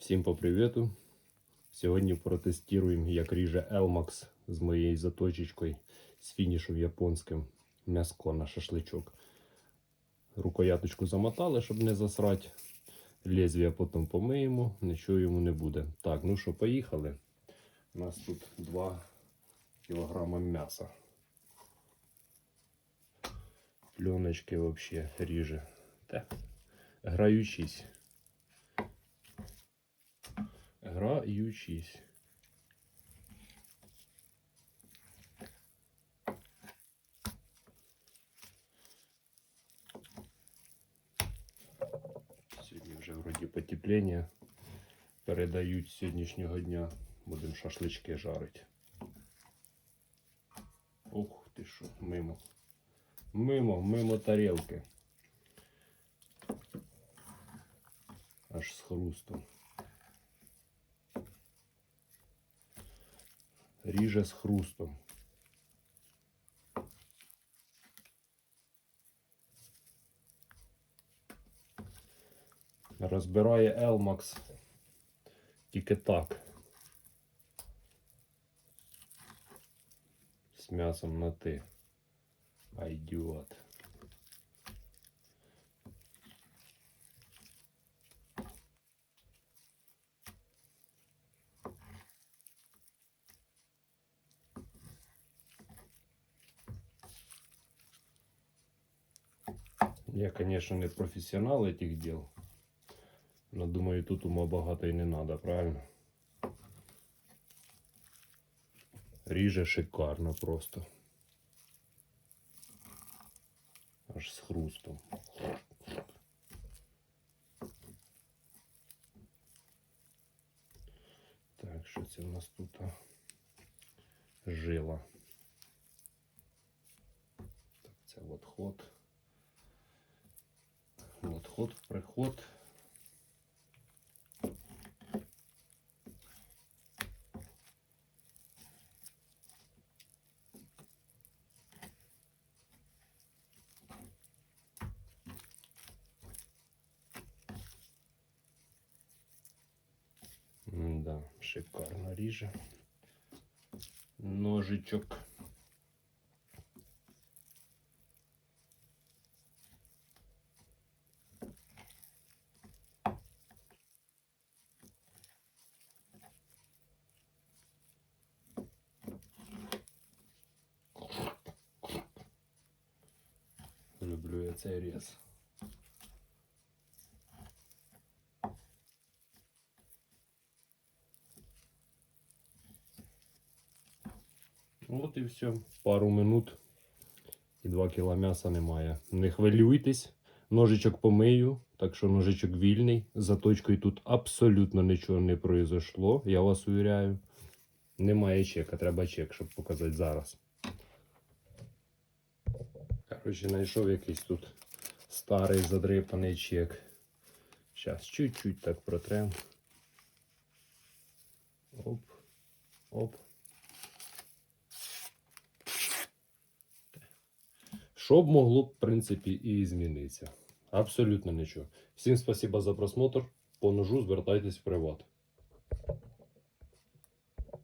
Всім по привіту. Сьогодні протестуємо, як ріже Elmax з моєю заточечкою з фінішем японським м'яско на шашличок. Рукояточку замотали, щоб не засрати. Лезвія потім помиємо, нічого йому не буде. Так, ну що, поїхали. У нас тут 2 кілограма м'яса. Пленочки взагалі ріже. Так, граючись. Граючись. Сьогодні вже вроді потепління. Передають сьогоднішнього дня. Будемо шашлички жарити. Ух ти що, мимо. Мимо, мимо тарілки. Аж з хрустом. Ріже з хрустом. Розбирає Елмакс тільки так. З м'ясом на ти. А Я, конечно, не профессионал этих дел. Но думаю, тут ума багато і не надо, правильно? Ріже шикарно просто. Аж з хрустом. Так, що це в нас тут? Жила. Так, це от ход. От ход, приход. Да, шикарно ріже. Ножичок. Люблю я цей рез. От і все. Пару минут і 2 кіла м'яса немає. Не хвилюйтесь, ножичок помию, так що ножичок вільний. З заточкою тут абсолютно нічого не произошло, я вас увіряю. Немає чека, треба чек, щоб показати зараз. Коротше, знайшов якийсь тут старий задрипаний чек. Зараз чуть-чуть так протрем. Оп, оп. Що б могло в принципі, і змінитися? Абсолютно нічого. Всім спасибо за просмотр. По ножу звертайтесь в приват.